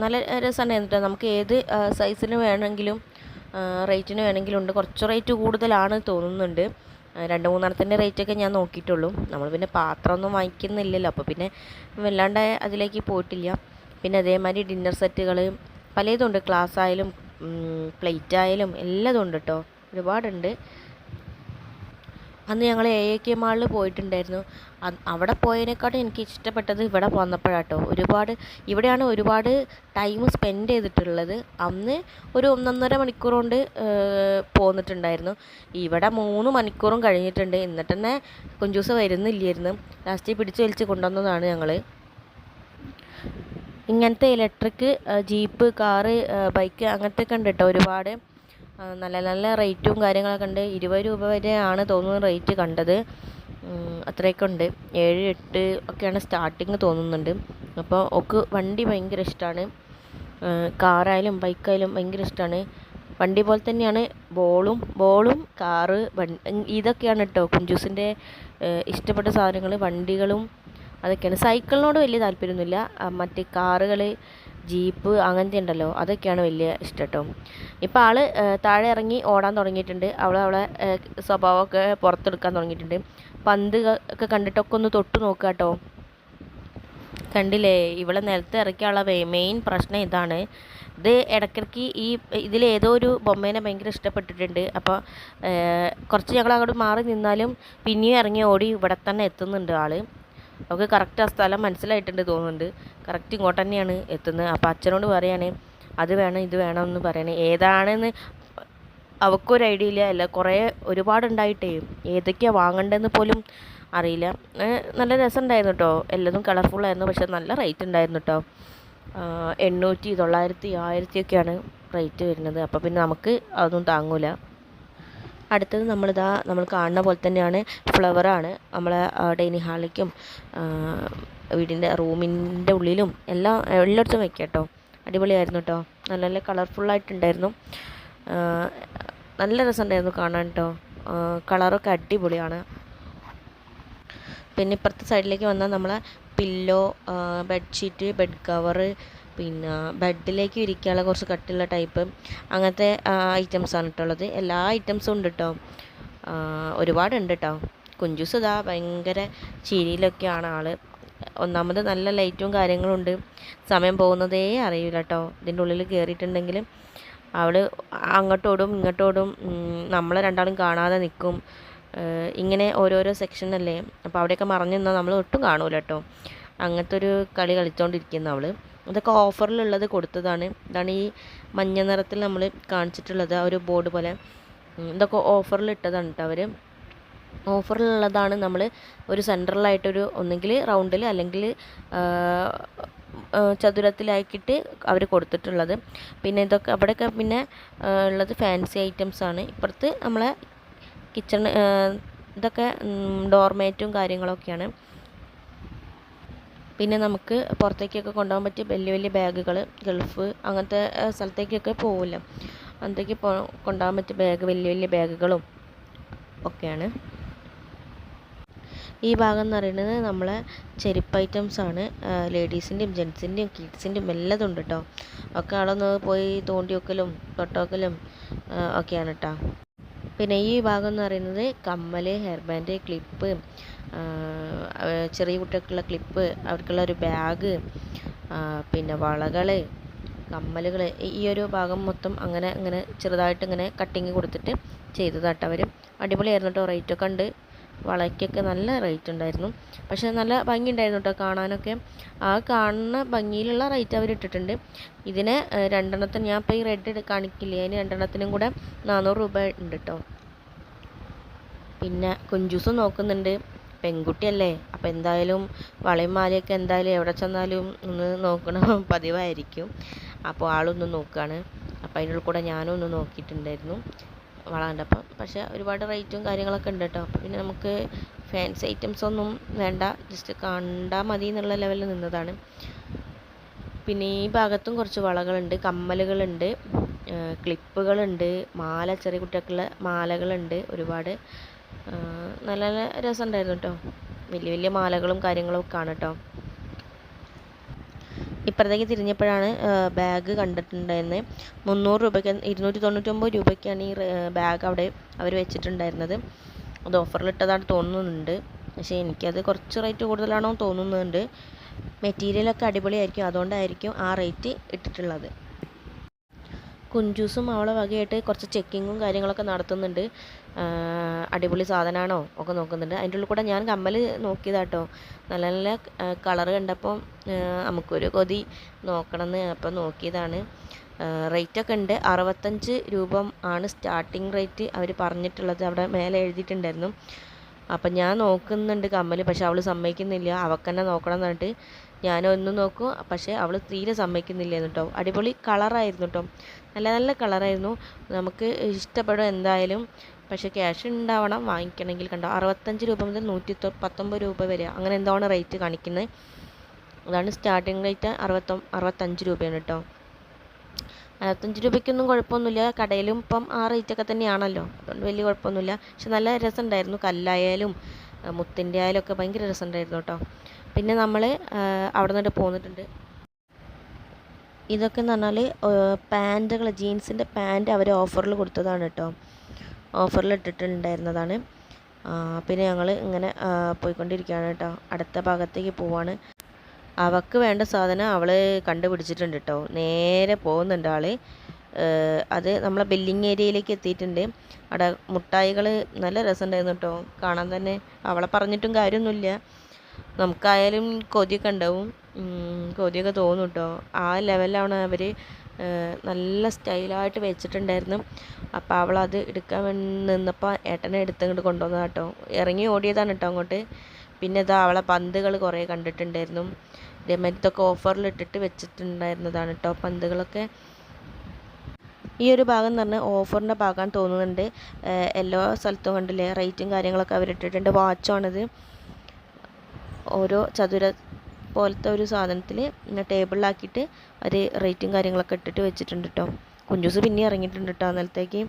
നല്ല രസമുണ്ടായിരുന്നു നമുക്ക് ഏത് സൈസിന് വേണമെങ്കിലും റേറ്റിന് വേണമെങ്കിലും ഉണ്ട്. കുറച്ച് റേറ്റ് കൂടുതലാണ് തോന്നുന്നുണ്ട്. രണ്ട് മൂന്നെണ്ണത്തിന്റെ റേറ്റൊക്കെ ഞാൻ നോക്കിയിട്ടുള്ളൂ. നമ്മൾ പിന്നെ പാത്രമൊന്നും വാങ്ങിക്കുന്നില്ലല്ലോ. അപ്പോൾ പിന്നെ വല്ലാണ്ട് അതിലേക്ക് പോയിട്ടില്ല. പിന്നെ അതേമാതിരി ഡിന്നർ സെറ്റുകൾ പലതുണ്ട്. ക്ലാസ് ആയാലും പ്ലേറ്റ് ആയാലും എല്ലാം ഉണ്ട് കേട്ടോ. ഒരുപാടുണ്ട്. അന്ന് ഞങ്ങൾ എ എ കെ മാളിൽ പോയിട്ടുണ്ടായിരുന്നു. അവിടെ പോയതിനെക്കാട്ടും എനിക്ക് ഇഷ്ടപ്പെട്ടത് ഇവിടെ വന്നപ്പോഴാട്ടോ. ഒരുപാട് ഇവിടെയാണ് ഒരുപാട് ടൈം സ്പെൻഡ് ചെയ്തിട്ടുള്ളത്. അന്ന് ഒരു ഒന്നൊന്നര മണിക്കൂർ കൊണ്ട് പോന്നിട്ടുണ്ടായിരുന്നു. ഇവിടെ മൂന്ന് മണിക്കൂറും കഴിഞ്ഞിട്ടുണ്ട്. എന്നിട്ട് തന്നെ കുഞ്ചൂസ് വരുന്നില്ലായിരുന്നു. ലാസ്റ്റ് പിടിച്ചു വലിച്ച് കൊണ്ടുവന്നതാണ് ഞങ്ങൾ ഇങ്ങനത്തെ ഇലക്ട്രിക് ജീപ്പ് കാറ് ബൈക്ക് അങ്ങനത്തെ ഒക്കെ ഉണ്ട് കേട്ടോ ഒരുപാട്. നല്ല നല്ല റേറ്റും കാര്യങ്ങളൊക്കെ ഉണ്ട്. ഇരുപത് രൂപ വരെയാണ് തോന്നുന്നു റേറ്റ് കണ്ടത്. അത്രയൊക്കെ ഉണ്ട്. ഏഴ് എട്ട് ഒക്കെയാണ് സ്റ്റാർട്ടിങ് തോന്നുന്നുണ്ട്. അപ്പോൾ ഒക്കെ വണ്ടി ഭയങ്കര ഇഷ്ടമാണ് കാറായാലും ബൈക്കായാലും ഭയങ്കര ഇഷ്ടമാണ് വണ്ടി പോലെ തന്നെയാണ് ബോളും ബോളും കാറ് ഇതൊക്കെയാണ് കേട്ടോ കുഞ്ചൂസിന്റെ ഇഷ്ടപ്പെട്ട സാധനങ്ങൾ വണ്ടികളും അതൊക്കെയാണ്. സൈക്കിളിനോട് വലിയ താല്പര്യമൊന്നുമില്ല. മറ്റ് കാറുകൾ ജീപ്പ് അങ്ങനത്തെ ഉണ്ടല്ലോ അതൊക്കെയാണ് വലിയ ഇഷ്ടം കേട്ടോ ഇപ്പോൾ ആൾ താഴെ ഇറങ്ങി ഓടാൻ തുടങ്ങിയിട്ടുണ്ട്. അവൾ അവളെ സ്വഭാവമൊക്കെ പുറത്തെടുക്കാൻ തുടങ്ങിയിട്ടുണ്ട്. പന്ത് ഒക്കെ കണ്ടിട്ടൊക്കെ ഒന്ന് തൊട്ട് നോക്കുക കേട്ടോ. കണ്ടില്ലേ ഇവളെ നിലത്ത് ഇറക്കിയുള്ള മെയിൻ പ്രശ്നം ഇതാണ്. ഇത് ഇടയ്ക്കിടയ്ക്ക് ഈ ഇതിൽ ഏതോ ഒരു ബൊമ്മേനെ ഭയങ്കര ഇഷ്ടപ്പെട്ടിട്ടുണ്ട്. അപ്പോൾ കുറച്ച് ഞങ്ങൾ അങ്ങോട്ട് മാറി നിന്നാലും പിന്നെയും ഇറങ്ങി ഓടി ഇവിടെ തന്നെ എത്തുന്നുണ്ട് ആൾ അവൾക്ക് കറക്റ്റ് ആ സ്ഥലം മനസ്സിലായിട്ടുണ്ട് തോന്നുന്നുണ്ട്. കറക്റ്റ് ഇങ്ങോട്ട് തന്നെയാണ് എത്തുന്നത്. അപ്പോൾ അച്ഛനോട് പറയാണ് അത് വേണം ഇത് വേണം എന്ന് പറയണേ ഏതാണെന്ന് അവക്കൊരു ഐഡിയ ഇല്ല. അല്ല കുറേ ഒരുപാടുണ്ടായിട്ടേ ഏതൊക്കെയാണ് വാങ്ങേണ്ടതെന്ന് പോലും അറിയില്ല. നല്ല രസമുണ്ടായിരുന്നു കേട്ടോ എല്ലാതും കളർഫുള്ളായിരുന്നു പക്ഷെ നല്ല റേറ്റ് ഉണ്ടായിരുന്നു കേട്ടോ എണ്ണൂറ്റി തൊള്ളായിരത്തി ആയിരത്തിയൊക്കെയാണ് റേറ്റ് വരുന്നത്. അപ്പോൾ പിന്നെ നമുക്ക് അതൊന്നും താങ്ങൂല. അടുത്തത് നമ്മളിതാ നമ്മൾ കാണുന്ന പോലെ തന്നെയാണ് ഫ്ലവറാണ്. നമ്മളെ ഡൈനിങ് ഹാളിലേക്കും വീടിന്റെ റൂമിന്റെ ഉള്ളിലും എല്ലാം എല്ലായിടത്തും വയ്ക്കാം കേട്ടോ അടിപൊളിയായിരുന്നു കേട്ടോ നല്ല നല്ല കളർഫുള്ളായിട്ടുണ്ടായിരുന്നു നല്ല രസമുണ്ടായിരുന്നു കാണാൻ കേട്ടോ കളറൊക്കെ അടിപൊളിയാണ്. പിന്നെ ഇപ്പുറത്തെ സൈഡിലേക്ക് വന്നാൽ നമ്മളെ പില്ലോ ബെഡ്ഷീറ്റ് ബെഡ് കവറ് പിന്നെ ബെഡിലേക്ക് ഇരിക്കാനുള്ള കുറച്ച് കട്ടിയുള്ള ടൈപ്പ് അങ്ങനത്തെ ഐറ്റംസാണ് കേട്ടോ ഉള്ളത്. എല്ലാ ഐറ്റംസും ഉണ്ട് കേട്ടോ ഒരുപാടുണ്ട് കേട്ടോ കുഞ്ചൂസ് ഇതാ ഭയങ്കര ചിരിയിലൊക്കെയാണ് ആൾ. ഒന്നാമത് നല്ല ലൈറ്റും കാര്യങ്ങളും ഉണ്ട്. സമയം പോകുന്നതേ അറിയില്ല കേട്ടോ ഇതിന്റെ ഉള്ളിൽ കയറിയിട്ടുണ്ടെങ്കിൽ അവൾ അങ്ങോട്ടോടും ഇങ്ങോട്ടോടും നമ്മളെ രണ്ടാളും കാണാതെ നിൽക്കും ഇങ്ങനെ ഓരോരോ സെക്ഷനല്ലേ അപ്പോൾ അവിടെയൊക്കെ മറഞ്ഞു നിന്നാൽ നമ്മൾ ഒട്ടും കാണൂല കേട്ടോ അങ്ങനത്തെ ഒരു കളി കളിച്ചുകൊണ്ടിരിക്കുന്ന അവൾ ഇതൊക്കെ ഓഫറിലുള്ളത് കൊടുത്തതാണ്. ഇതാണ് ഈ മഞ്ഞ നിറത്തിൽ നമ്മൾ കാണിച്ചിട്ടുള്ളത് ആ ഒരു ബോർഡ് പോലെ. ഇതൊക്കെ ഓഫറിൽ ഇട്ടതാണ് കേട്ടോ അവർ ഓഫറിലുള്ളതാണ് നമ്മൾ ഒരു സെൻട്രലായിട്ടൊരു ഒന്നെങ്കിൽ റൗണ്ടിൽ അല്ലെങ്കിൽ ചതുരത്തിലാക്കിയിട്ട് അവർ കൊടുത്തിട്ടുള്ളത്. പിന്നെ ഇതൊക്കെ അവിടെയൊക്കെ പിന്നെ ഉള്ളത് ഫാൻസി ഐറ്റംസ് ആണ്. ഇപ്പുറത്ത് നമ്മളെ കിച്ചൺ ഇതൊക്കെ ഡോർമേറ്റും കാര്യങ്ങളൊക്കെയാണ്. പിന്നെ നമുക്ക് പുറത്തേക്കൊക്കെ കൊണ്ടുപോകാൻ പറ്റിയ വലിയ വലിയ ബാഗുകൾ ഗൾഫ് അങ്ങനത്തെ സ്ഥലത്തേക്കൊക്കെ പോവില്ല അന്നത്തേക്ക് പോ കൊണ്ടുപോകാൻ പറ്റിയ ബാഗ് വലിയ വലിയ ബാഗുകളും ഒക്കെയാണ്. ഈ ഭാഗം എന്ന് പറയുന്നത് നമ്മളെ ചെരുപ്പ് ഐറ്റംസ് ആണ്. ലേഡീസിന്റെയും ജെൻസിന്റെയും കിഡ്സിന്റെയും എല്ലാം ഉണ്ട് കേട്ടോ ഒക്കെ ആളൊന്ന് പോയി തോണ്ടി വെക്കലും തൊട്ടോക്കലും ഒക്കെയാണ് കേട്ടോ പിന്നെ ഈ ഭാഗം എന്ന് പറയുന്നത് കമ്മൽ ഹെയർ ബാൻഡ് ക്ലിപ്പ് ചെറിയ കുട്ടികൾക്കുള്ള ക്ലിപ്പ് അവർക്കുള്ള ഒരു ബാഗ് പിന്നെ വളകൾ കമ്മലുകൾ ഈ ഒരു ഭാഗം മൊത്തം അങ്ങനെ അങ്ങനെ ചെറുതായിട്ട് ഇങ്ങനെ കട്ടിങ് കൊടുത്തിട്ട് ചെയ്തതാട്ടോ അവർ അടിപൊളിയായിരുന്നു കേട്ടോ റേറ്റൊക്കെ ഉണ്ട് വളയ്ക്കൊക്കെ നല്ല റേറ്റ് ഉണ്ടായിരുന്നു. പക്ഷേ നല്ല ഭംഗി ഉണ്ടായിരുന്നു കേട്ടോ കാണാനൊക്കെ. ആ കാണുന്ന ഭംഗിയിലുള്ള റേറ്റ് അവർ ഇട്ടിട്ടുണ്ട്. ഇതിന് രണ്ടെണ്ണത്തിന് ഞാൻ ഇപ്പോൾ ഈ റെഡ് കാണിക്കില്ലേ? അതിന് രണ്ടെണ്ണത്തിനും കൂടെ നാനൂറ് രൂപ ഉണ്ട് കേട്ടോ പിന്നെ കുഞ്ചൂസും നോക്കുന്നുണ്ട്. പെൺകുട്ടിയല്ലേ? അപ്പോൾ എന്തായാലും വളയും മാലയൊക്കെ എന്തായാലും എവിടെ ചെന്നാലും ഒന്ന് നോക്കണം പതിവായിരിക്കും. അപ്പോൾ ആളൊന്ന് നോക്കുകയാണ് അപ്പോൾ അതിനുള്ളിൽ കൂടെ ഞാനും ഒന്ന് നോക്കിയിട്ടുണ്ടായിരുന്നു. വള കണ്ടപ്പം പക്ഷെ ഒരുപാട് റേറ്റും കാര്യങ്ങളൊക്കെ ഉണ്ട് കേട്ടോ അപ്പോൾ പിന്നെ നമുക്ക് ഫാൻസി ഐറ്റംസ് ഒന്നും വേണ്ട. ജസ്റ്റ് കണ്ടാൽ മതി എന്നുള്ള ലെവലിൽ നിന്നതാണ്. പിന്നെ ഈ ഭാഗത്തും കുറച്ച് വളകളുണ്ട്. കമ്മലുകളുണ്ട്. ക്ലിപ്പുകളുണ്ട്. മാല ചെറിയ കുട്ടികൾക്കുള്ള മാലകളുണ്ട് ഒരുപാട്. നല്ല നല്ല രസമുണ്ടായിരുന്നു കേട്ടോ വലിയ വലിയ മാലകളും കാര്യങ്ങളും ഒക്കെ ആണ് കേട്ടോ ഇപ്പുറത്തേക്ക് തിരിഞ്ഞപ്പോഴാണ് ബാഗ് കണ്ടിട്ടുണ്ടായിരുന്നത് മുന്നൂറ് രൂപയ്ക്ക് ഇരുന്നൂറ്റി തൊണ്ണൂറ്റൊമ്പത് രൂപയ്ക്കാണ് ഈ ബാഗ് അവിടെ അവർ വെച്ചിട്ടുണ്ടായിരുന്നത്. അത് ഓഫറിലിട്ടതാണ് തോന്നുന്നുണ്ട്. പക്ഷേ എനിക്കത് കുറച്ച് റേറ്റ് കൂടുതലാണോ തോന്നുന്നുണ്ട്. മെറ്റീരിയലൊക്കെ അടിപൊളിയായിരിക്കും. അതുകൊണ്ടായിരിക്കും ആ റേറ്റ് ഇട്ടിട്ടുള്ളത്. കുഞ്ചൂസും അവളെ വകയായിട്ട് കുറച്ച് ചെക്കിങ്ങും കാര്യങ്ങളൊക്കെ നടത്തുന്നുണ്ട്. അടിപൊളി സാധനമാണോ ഒക്കെ നോക്കുന്നുണ്ട്. അതിന്റെ ഉള്ളിൽ കൂടെ ഞാൻ കമ്മൽ നോക്കിയതാട്ടോ. നല്ല നല്ല കളർ കണ്ടപ്പോൾ നമുക്കൊരു കൊതി നോക്കണമെന്ന് അപ്പം നോക്കിയതാണ്. റേറ്റൊക്കെ ഉണ്ട്. അറുപത്തഞ്ച് രൂപ ആണ് സ്റ്റാർട്ടിങ് റേറ്റ് അവർ പറഞ്ഞിട്ടുള്ളത്. അവിടെ മേലെ എഴുതിയിട്ടുണ്ടായിരുന്നു. അപ്പം ഞാൻ നോക്കുന്നുണ്ട് കമ്മൽ പക്ഷേ അവൾ സമ്മതിക്കുന്നില്ല. അവൾക്ക് നോക്കണം എന്ന് പറഞ്ഞിട്ട് ഞാനൊന്ന് നോക്കും പക്ഷേ അവൾ തീരെ സമ്മതിക്കുന്നില്ല കേട്ടോ. അടിപൊളി കളറായിരുന്നു കേട്ടോ. നല്ല നല്ല കളറായിരുന്നു. നമുക്ക് ഇഷ്ടപ്പെടും എന്തായാലും. പക്ഷേ ക്യാഷ് ഉണ്ടാവണം. വാങ്ങിക്കണമെങ്കിൽ കണ്ടോ അറുപത്തഞ്ച് രൂപ മുതൽ നൂറ്റി പത്തൊമ്പത് രൂപ വരെ. അങ്ങനെ എന്താണ് റേറ്റ് കാണിക്കുന്നത്? അതാണ് സ്റ്റാർട്ടിങ് റേറ്റ് അറുപത്തൊ അറുപത്തഞ്ച് രൂപയാണ് കേട്ടോ. അറുപത്തഞ്ച് രൂപയ്ക്കൊന്നും കുഴപ്പമൊന്നുമില്ല. കടയിലും ഇപ്പം ആ റേറ്റൊക്കെ തന്നെയാണല്ലോ. അതുകൊണ്ട് വലിയ കുഴപ്പമൊന്നുമില്ല. പക്ഷെ നല്ല രസമുണ്ടായിരുന്നു. കല്ലായാലും മുത്തിന്റെ ആയാലും ഒക്കെ ഭയങ്കര രസമുണ്ടായിരുന്നു കേട്ടോ. പിന്നെ നമ്മൾ അവിടെ നിന്നിട്ട് പോന്നിട്ടുണ്ട്. ഇതൊക്കെ എന്ന് പറഞ്ഞാൽ പാന്റുകൾ ജീൻസിന്റെ പാന്റ് അവർ ഓഫറിൽ കൊടുത്തതാണ് കേട്ടോ ഓഫറിൽ ഇട്ടിട്ടുണ്ടായിരുന്നതാണ്. പിന്നെ ഞങ്ങൾ ഇങ്ങനെ പോയിക്കൊണ്ടിരിക്കുകയാണ് കേട്ടോ അടുത്ത ഭാഗത്തേക്ക് പോവാണ്. അവൾക്ക് വേണ്ട സാധനം അവൾ കണ്ടുപിടിച്ചിട്ടുണ്ട് കേട്ടോ നേരെ പോകുന്നുണ്ട് ആൾ അത് നമ്മളെ ബില്ലിങ് ഏരിയയിലേക്ക് എത്തിയിട്ടുണ്ട്. അവിടെ മുട്ടായികൾ നല്ല രസമുണ്ടായിരുന്നു കേട്ടോ കാണാൻ തന്നെ. അവളെ പറഞ്ഞിട്ടും കാര്യമൊന്നുമില്ല. നമുക്കായാലും കൊതിയൊക്കെ ഉണ്ടാവും. കൊതിയൊക്കെ തോന്നും കേട്ടോ ആ ലെവലിലാണ് അവർ നല്ല സ്റ്റൈലായിട്ട് വെച്ചിട്ടുണ്ടായിരുന്നു. അപ്പോൾ അവളത് എടുക്കാൻ വേണ്ടി നിന്നപ്പോൾ ഏട്ടനെ എടുത്തങ്ങോട്ട് കൊണ്ടുവന്നത് കേട്ടോ ഇറങ്ങി ഓടിയതാണ് കേട്ടോ അങ്ങോട്ട്. പിന്നെ ഇതാ അവളെ പന്തുകൾ കുറേ കണ്ടിട്ടുണ്ടായിരുന്നു. ഇതേമാതിരി ഇതൊക്കെ ഓഫറിൽ ഇട്ടിട്ട് വെച്ചിട്ടുണ്ടായിരുന്നതാണ് കേട്ടോ പന്തുകളൊക്കെ. ഈ ഒരു ഭാഗം എന്ന് പറഞ്ഞാൽ ഓഫറിന്റെ ഭാഗം തോന്നുന്നുണ്ട്. എല്ലാ സ്ഥലത്തും കണ്ടില്ലേ? റേറ്റും കാര്യങ്ങളൊക്കെ അവരിട്ടിട്ടുണ്ട്. വാച്ചാണിത് ഓരോ ചതുര പോലത്തെ ഒരു സാധനത്തിൽ ടേബിളിലാക്കിയിട്ട് ഒരു റേറ്റും കാര്യങ്ങളൊക്കെ ഇട്ടിട്ട് വെച്ചിട്ടുണ്ട് കേട്ടോ കുഞ്ചൂസ് പിന്നെ ഇറങ്ങിയിട്ടുണ്ട് കേട്ടോ അന്നലത്തേക്ക്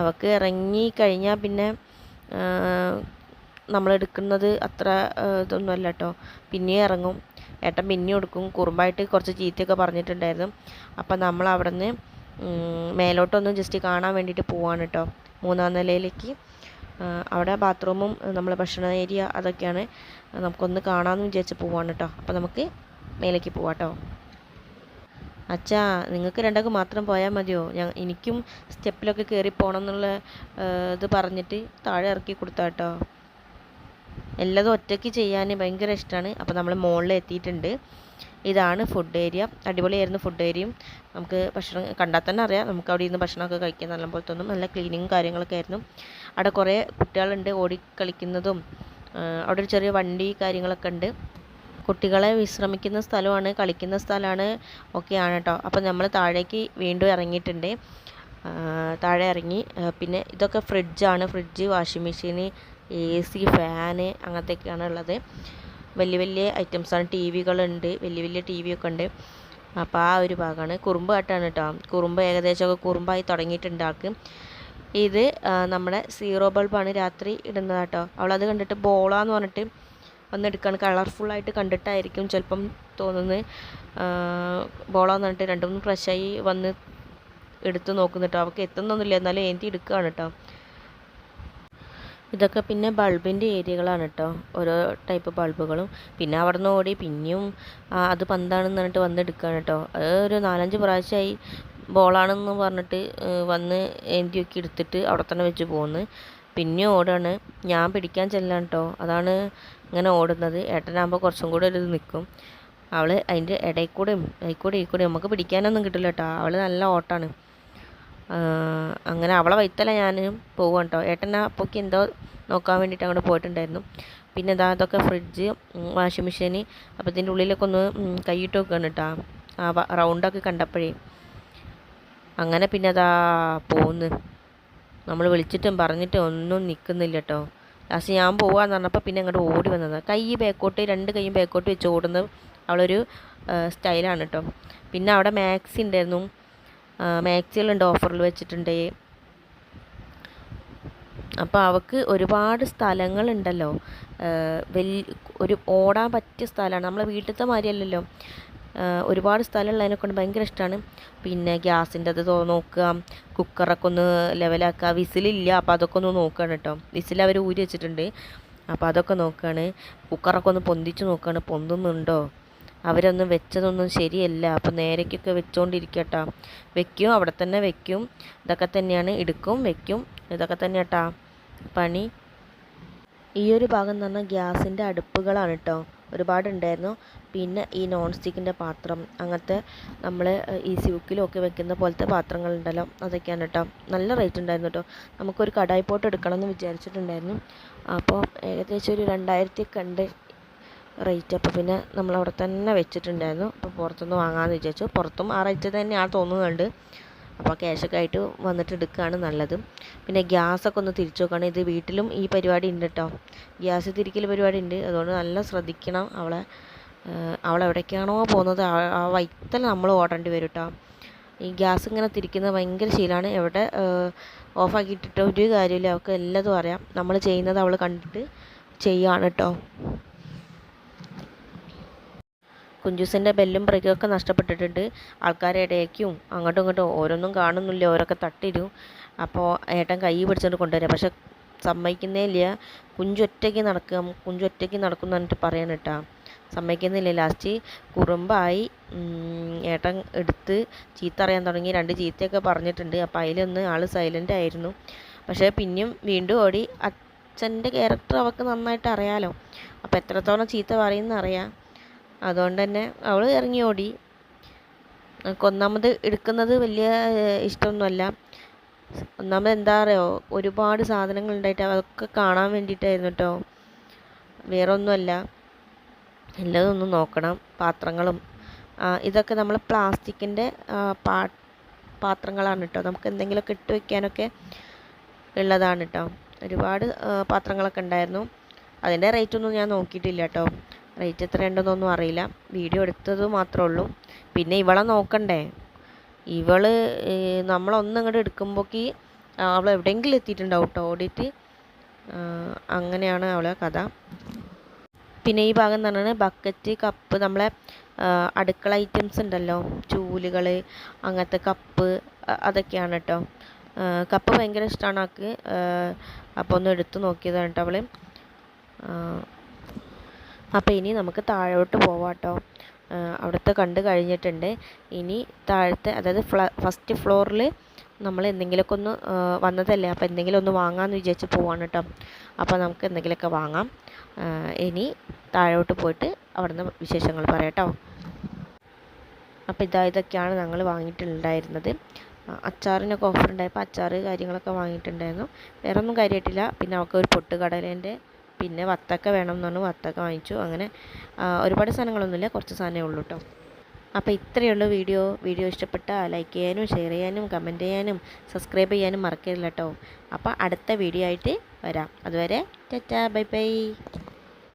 അവൾക്ക് ഇറങ്ങി കഴിഞ്ഞാൽ പിന്നെ നമ്മൾ എടുക്കുന്നത് അത്ര ഇതൊന്നും അല്ല കേട്ടോ പിന്നെയും ഇറങ്ങും. ഏട്ടൻ പിന്നെ കൊടുക്കും കുറുമ്പായിട്ട് കുറച്ച് ചീത്തയൊക്കെ പറഞ്ഞിട്ടുണ്ടായിരുന്നു. അപ്പം നമ്മൾ അവിടെ നിന്ന് മേലോട്ടൊന്ന് ജസ്റ്റ് കാണാൻ വേണ്ടിയിട്ട് പോവാണ് കേട്ടോ മൂന്നാം നിലയിലേക്ക്. അവിടെ ബാത്റൂമും നമ്മളെ ഭക്ഷണ ഏരിയ അതൊക്കെയാണ്. നമുക്കൊന്ന് കാണാമെന്ന് വിചാരിച്ച് പോവാണ് കേട്ടോ അപ്പോൾ നമുക്ക് മേലേക്ക് പോവാം കേട്ടോ അച്ഛാ നിങ്ങൾക്ക് രണ്ടാൾക്ക് മാത്രം പോയാൽ മതിയോ? ഞാൻ എനിക്കും സ്റ്റെപ്പിലൊക്കെ കയറി പോകണം എന്നുള്ള ഇത് പറഞ്ഞിട്ട് താഴെ ഇറക്കി കൊടുത്താ കേട്ടോ എല്ലാതും ഒറ്റയ്ക്ക് ചെയ്യാൻ ഭയങ്കര ഇഷ്ടമാണ് അപ്പോൾ നമ്മൾ മുകളിൽ എത്തിയിട്ടുണ്ട്. ഇതാണ് ഫുഡ് ഏരിയ അടിപൊളിയായിരുന്നു ഫുഡ് ഏരിയയും നമുക്ക് ഭക്ഷണം കണ്ടാൽ തന്നെ അറിയാം. നമുക്ക് അവിടെ ഇരുന്ന് ഭക്ഷണമൊക്കെ കഴിക്കാൻ നല്ല പോലെ തോന്നും. നല്ല ക്ലീനിങ്ങും കാര്യങ്ങളൊക്കെ ആയിരുന്നു. അവിടെ കുറേ കുട്ടികളുണ്ട് ഓടി കളിക്കുന്നതും അവിടെ ഒരു ചെറിയ വണ്ടി കാര്യങ്ങളൊക്കെ ഉണ്ട്. കുട്ടികളെ വിശ്രമിക്കുന്ന സ്ഥലമാണ് കളിക്കുന്ന സ്ഥലമാണ് ഒക്കെയാണ് കേട്ടോ. അപ്പോൾ നമ്മൾ താഴേക്ക് വീണ്ടും ഇറങ്ങിയിട്ടുണ്ട്. താഴെ ഇറങ്ങി പിന്നെ ഇതൊക്കെ ഫ്രിഡ്ജാണ്. Fridge washing machine A C fan അങ്ങനത്തെയൊക്കെയാണ് ഉള്ളത്. വലിയ വലിയ ഐറ്റംസാണ്. ടി വികളുണ്ട് വലിയ വലിയ ടി വി ഒക്കെ ഉണ്ട്. അപ്പോൾ ആ ഒരു ഭാഗമാണ്. കുറുമ്പ് കാട്ടാണ് കേട്ടോ. കുറുമ്പ് ഏകദേശമൊക്കെ കുറുമ്പായി തുടങ്ങിയിട്ടുണ്ട് ആൾക്ക്. ഇത് നമ്മുടെ സീറോ ബൾബാണ് രാത്രി ഇടുന്നത് കേട്ടോ. അവളത് കണ്ടിട്ട് ബോളാന്ന് പറഞ്ഞിട്ട് ഒന്ന് എടുക്കാണ്. കളർഫുള്ളായിട്ട് കണ്ടിട്ടായിരിക്കും ചിലപ്പം തോന്നുന്നത്. ബോളാന്ന് പറഞ്ഞിട്ട് രണ്ട് മൂന്ന് പ്രാവശ്യമായി വന്ന് എടുത്ത് നോക്കുന്നു കേട്ടോ. അവൾക്ക് എത്തുന്നൊന്നുമില്ല എന്നാലും ഏന്തി എടുക്കുകയാണ് കേട്ടോ. ഇതൊക്കെ പിന്നെ ബൾബിന്റെ ഏരിയകളാണ് കേട്ടോ. ഓരോ ടൈപ്പ് ബൾബുകളും. പിന്നെ അവിടെ നിന്ന് ഓടി പിന്നെയും അത് പന്താണെന്ന് പറഞ്ഞിട്ട് വന്നെടുക്കുകയാണ് കേട്ടോ. അത് ഒരു നാലഞ്ച് പ്രാവശ്യമായി ബോളാണെന്ന് പറഞ്ഞിട്ട് വന്ന് ഏന്തിയൊക്കെ എടുത്തിട്ട് അവിടെ തന്നെ വെച്ച് പോകുന്നു പിന്നെ ഓടാണ്. ഞാൻ പിടിക്കാൻ ചെല്ലാണ് കേട്ടോ അതാണ് ഇങ്ങനെ ഓടുന്നത്. ഏട്ടനാകുമ്പോൾ കുറച്ചും കൂടെ ഒരു നിൽക്കും അവൾ അതിന്റെ ഇടയിൽ കൂടെയും കൂടെ ഈ നമുക്ക് പിടിക്കാനൊന്നും കിട്ടില്ല കേട്ടോ അവൾ നല്ല ഓട്ടാണ്. അങ്ങനെ അവളെ വൈത്തല ഞാൻ പോവാണ് കേട്ടോ ഏട്ടനാ പൊക്കി എന്തോ നോക്കാൻ വേണ്ടിയിട്ട് അങ്ങോട്ട് പോയിട്ടുണ്ടായിരുന്നു. പിന്നെ ഇതാ അതൊക്കെ ഫ്രിഡ്ജ് വാഷിംഗ് മെഷീൻ അപ്പോൾ ഇതിന്റെ ഉള്ളിലൊക്കെ ഒന്ന് കൈയിട്ട് വെക്കുകയാണ് കേട്ടോ ആ റൗണ്ടൊക്കെ കണ്ടപ്പോഴേ. അങ്ങനെ പിന്നെ അതാ പോന്ന്. നമ്മൾ വിളിച്ചിട്ടും പറഞ്ഞിട്ടും ഒന്നും നിൽക്കുന്നില്ല കേട്ടോ ലാസ്റ്റ് ഞാൻ പോവാന്ന് പറഞ്ഞപ്പോൾ പിന്നെ അങ്ങോട്ട് ഓടി വന്നത്. കൈ ബാക്കോട്ട് രണ്ട് കൈയും ബാക്കോട്ട് വെച്ച് ഓടുന്ന അവളൊരു സ്റ്റൈലാണ് കേട്ടോ പിന്നെ അവിടെ മാക്സി ഉണ്ടായിരുന്നു മാക്സികളുണ്ട് ഓഫറിൽ വെച്ചിട്ടുണ്ട്. അപ്പോൾ അവൾക്ക് ഒരുപാട് സ്ഥലങ്ങളുണ്ടല്ലോ. വലിയ ഒരു ഓടാൻ പറ്റിയ സ്ഥലമാണ് നമ്മളെ വീട്ടിലത്തെ മാതിരിയല്ലല്ലോ. ഒരുപാട് സ്ഥലമുള്ളതിനെ കൊണ്ട് ഭയങ്കര ഇഷ്ടമാണ് പിന്നെ ഗ്യാസിന്റെ അത് നോക്കുക. കുക്കറൊക്കെ ഒന്ന് ലെവലാക്കുക. വിസിലില്ല. അപ്പോൾ അതൊക്കെ ഒന്ന് നോക്കുകയാണ് കേട്ടോ. വിസിൽ അവർ ഊരി വെച്ചിട്ടുണ്ട്. അപ്പോൾ അതൊക്കെ നോക്കുകയാണ്. കുക്കറൊക്കെ ഒന്ന് പൊന്തിച്ച് നോക്കുകയാണ്. പൊന്തുന്നുണ്ടോ? അവരൊന്നും വെച്ചതൊന്നും ശരിയല്ല. അപ്പോൾ നേരേക്കൊക്കെ വെച്ചുകൊണ്ടിരിക്കട്ടോ വെക്കും. അവിടെ തന്നെ വെക്കും. ഇതൊക്കെ തന്നെയാണ്. എടുക്കും വെക്കും. ഇതൊക്കെ തന്നെ കേട്ടാ പണി. ഈ ഒരു ഭാഗം എന്ന് പറഞ്ഞാൽ ഗ്യാസിന്റെ അടുപ്പുകളാണ് കേട്ടോ. ഒരുപാടുണ്ടായിരുന്നു. പിന്നെ ഈ നോൺ സ്റ്റിക്കിന്റെ പാത്രം അങ്ങനത്തെ നമ്മൾ ഈ സിവുക്കിലും ഒക്കെ വെക്കുന്ന പോലത്തെ പാത്രങ്ങളുണ്ടല്ലോ അതൊക്കെയാണ് കേട്ടോ നല്ല റേറ്റ് ഉണ്ടായിരുന്നു കേട്ടോ നമുക്കൊരു കടായി പോട്ട് എടുക്കണം എന്ന് വിചാരിച്ചിട്ടുണ്ടായിരുന്നു. അപ്പോൾ ഏകദേശം ഒരു രണ്ടായിരത്തി കണ്ട് ഉണ്ട് റേറ്റ് അപ്പോൾ പിന്നെ നമ്മൾ അവിടെ തന്നെ വെച്ചിട്ടുണ്ടായിരുന്നു. അപ്പോൾ പുറത്തുനിന്ന് വാങ്ങാമെന്ന് വിചാരിച്ചു. പുറത്തും ആ റേറ്റ് തന്നെയാണ് തോന്നുന്നുണ്ട്. അപ്പോൾ ക്യാഷൊക്കെ ആയിട്ട് വന്നിട്ട് എടുക്കുകയാണ് നല്ലത്. പിന്നെ ഗ്യാസൊക്കെ ഒന്ന് തിരിച്ചു നോക്കുകയാണ് ഇത് വീട്ടിലും ഈ പരിപാടി ഉണ്ട് കേട്ടോ ഗ്യാസ് തിരിക്കൽ പരിപാടി ഉണ്ട്. അതുകൊണ്ട് നല്ല ശ്രദ്ധിക്കണം അവളെ. അവൾ എവിടേക്കാണോ പോകുന്നത്. ആ- വൈത്തൽ നമ്മൾ ഓടേണ്ടി വരും കേട്ടോ ഈ ഗ്യാസ് ഇങ്ങനെ തിരിക്കുന്നത് ഭയങ്കര ശീലമാണ്. എവിടെ ഓഫാക്കിയിട്ടിട്ട് ഒരു കാര്യമില്ല. അവൾക്ക് എല്ലാതും അറിയാം. നമ്മൾ ചെയ്യുന്നത് അവൾ കണ്ടിട്ട് ചെയ്യുകയാണ് കേട്ടോ കുഞ്ചൂസിന്റെ ബെല്ലും ബ്രേക്കും ഒക്കെ നഷ്ടപ്പെട്ടിട്ടുണ്ട്. ആൾക്കാരെ ഇടയ്ക്കും അങ്ങോട്ടും ഇങ്ങോട്ടും ഓരോന്നും കാണുന്നില്ല ഓരോക്കെ തട്ടിരും അപ്പോൾ ഏട്ടൻ കൈ പിടിച്ചുകൊണ്ട് കൊണ്ടുവരാം. പക്ഷെ സമ്മതിക്കുന്നേ ഇല്ല കുഞ്ചൊറ്റയ്ക്ക് നടക്കുക കുഞ്ചു നടക്കും എന്ന് പറഞ്ഞിട്ട് പറയണം കേട്ടോ. സമ്മതിക്കുന്നില്ല. ലാസ്റ്റ് കുറുമ്പായി ഏട്ടൻ എടുത്ത് ചീത്ത അറിയാൻ തുടങ്ങി. രണ്ട് ചീത്തയൊക്കെ പറഞ്ഞിട്ടുണ്ട്. അപ്പോൾ അതിലൊന്ന് ആൾ സൈലന്റ് ആയിരുന്നു. പക്ഷേ പിന്നെയും വീണ്ടും ഓടി. അച്ഛന്റെ ക്യാരക്ടർ അവൾക്ക് നന്നായിട്ട് അറിയാലോ. അപ്പോൾ എത്രത്തോളം ചീത്ത പറയുമെന്ന് അറിയാം. അതുകൊണ്ട് തന്നെ അവൾ ഇറങ്ങി ഓടി. എനിക്ക് ഒന്നാമത് എടുക്കുന്നത് വലിയ ഇഷ്ടമൊന്നുമല്ല. ഒന്നാമത് എന്താ പറയുക ഒരുപാട് സാധനങ്ങൾ ഉണ്ടായിട്ട് അതൊക്കെ കാണാൻ വേണ്ടിയിട്ടായിരുന്നു കേട്ടോ വേറെ ഒന്നുമല്ല എല്ലാതും ഒന്ന് നോക്കണം. പാത്രങ്ങളും. ഇതൊക്കെ നമ്മൾ പ്ലാസ്റ്റിക്കിന്റെ പാ പാത്രങ്ങളാണ് കേട്ടോ നമുക്ക് എന്തെങ്കിലുമൊക്കെ ഇട്ട് വയ്ക്കാനൊക്കെ ഉള്ളതാണ് കേട്ടോ ഒരുപാട് പാത്രങ്ങളൊക്കെ ഉണ്ടായിരുന്നു. അതിന്റെ റേറ്റൊന്നും ഞാൻ നോക്കിയിട്ടില്ല കേട്ടോ റേറ്റ് എത്ര ഉണ്ടെന്നൊന്നും അറിയില്ല. വീഡിയോ എടുത്തത് മാത്രമേ ഉള്ളൂ. പിന്നെ ഇവളെ നോക്കണ്ടേ? ഇവൾ നമ്മളൊന്നും ഇങ്ങോട്ട് എടുക്കുമ്പോഴേക്ക് അവൾ എവിടെയെങ്കിലും എത്തിയിട്ടുണ്ടാവും കേട്ടോ ഓടിയിട്ട് അങ്ങനെയാണ് അവളെ കഥ. പിന്നെ ഈ ഭാഗം എന്ന് പറഞ്ഞാൽ ബക്കറ്റ് കപ്പ് നമ്മളെ അടുക്കള ഐറ്റംസ് ഉണ്ടല്ലോ. ചൂലുകൾ അങ്ങനത്തെ കപ്പ് അതൊക്കെയാണ് കേട്ടോ കപ്പ് ഭയങ്കര ഇഷ്ടമാണ് ആൾക്ക്. അപ്പോൾ ഒന്ന് എടുത്തു നോക്കിയതാണ് കേട്ടോ അവൾ അപ്പോൾ ഇനി നമുക്ക് താഴോട്ട് പോവാട്ടോ. അവിടുത്തെ കണ്ട് കഴിഞ്ഞിട്ടുണ്ട്. ഇനി താഴത്തെ അതായത് ഫസ്റ്റ് ഫ്ലോറിൽ നമ്മൾ എന്തെങ്കിലുമൊക്കെ ഒന്ന് വന്നതല്ലേ? അപ്പോൾ എന്തെങ്കിലും ഒന്ന് വാങ്ങാമെന്ന് വിചാരിച്ച് പോവാണ് കേട്ടോ അപ്പോൾ നമുക്ക് എന്തെങ്കിലുമൊക്കെ വാങ്ങാം. ഇനി താഴോട്ട് പോയിട്ട് അവിടുന്ന് വിശേഷങ്ങൾ പറയാട്ടോ അപ്പോൾ ഇതാ ഇതൊക്കെയാണ് ഞങ്ങൾ വാങ്ങിയിട്ടുണ്ടായിരുന്നത്. അച്ചാറിനൊക്കെ ഓഫർ ഉണ്ടായപ്പോൾ അച്ചാർ കാര്യങ്ങളൊക്കെ വാങ്ങിയിട്ടുണ്ടായിരുന്നു. വേറെ ഒന്നും കാര്യമായിട്ടില്ല പിന്നെ അവൾക്ക് ഒരു പൊട്ടുകടലേന്റെ പിന്നെ വത്തക്ക വേണം എന്ന് പറഞ്ഞു വത്തക്ക വാങ്ങിച്ചു. അങ്ങനെ ഒരുപാട് സാധനങ്ങളൊന്നുമില്ല. കുറച്ച് സാധനമേ ഉള്ളൂ കേട്ടോ. അപ്പോൾ ഇത്രയുള്ളൂ വീഡിയോ. വീഡിയോ ഇഷ്ടപ്പെട്ടാൽ ലൈക്ക് ചെയ്യാനും ഷെയർ ചെയ്യാനും കമന്റ് ചെയ്യാനും സബ്സ്ക്രൈബ് ചെയ്യാനും മറക്കരുത് കേട്ടോ. അപ്പോൾ അടുത്ത വീഡിയോ ആയിട്ട് വരാം. അതുവരെ ടാറ്റാ ബൈ ബൈ.